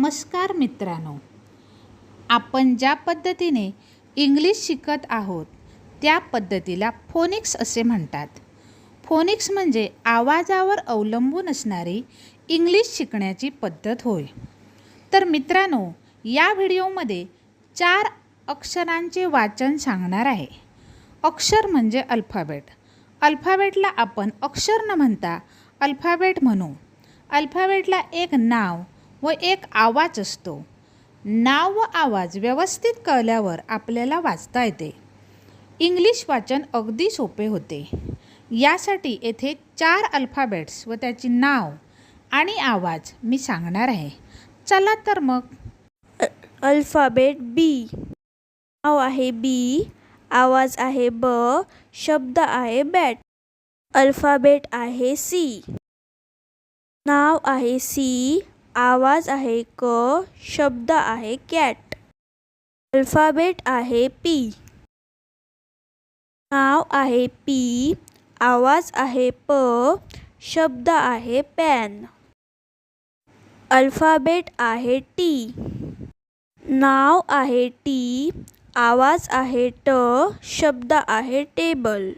नमस्कार मित्रांनो. आपण ज्या पद्धतीने इंग्लिश शिकत आहोत त्या पद्धतीला फोनिक्स असे म्हणतात. फोनिक्स म्हणजे आवाजावर अवलंबून असणारी इंग्लिश शिकण्याची पद्धत होय. तर मित्रांनो या व्हिडिओमध्ये चार अक्षरांचे वाचन सांगणार आहे. अक्षर म्हणजे अल्फाबेट. अल्फाबेटला आपण अक्षर न म्हणता अल्फाबेट म्हणू. अल्फाबेटला एक नाव व एक आवाज असतो. नाव व आवाज व्यवस्थित कळल्यावर आपल्याला वाचता येते. इंग्लिश वाचन अगदी सोपे होते. यासाठी येथे चार अल्फाबेट्स व त्याची नाव आणि आवाज मी सांगणार आहे. चला तर मग. अल्फाबेट बी नाव आहे बी आवाज आहे ब शब्द आहे बॅट. अल्फाबेट आहे सी नाव आहे सी आवाज़ आहे क, शब्द आहे कॅट. अल्फ़ाबेट आहे पी नाव आहे पी आवाज़ आहे प शब्द आहे पॅन अल्फ़ाबेट आहे टी नाव आहे टी आवाज़ आहे ट शब्द आहे टेबल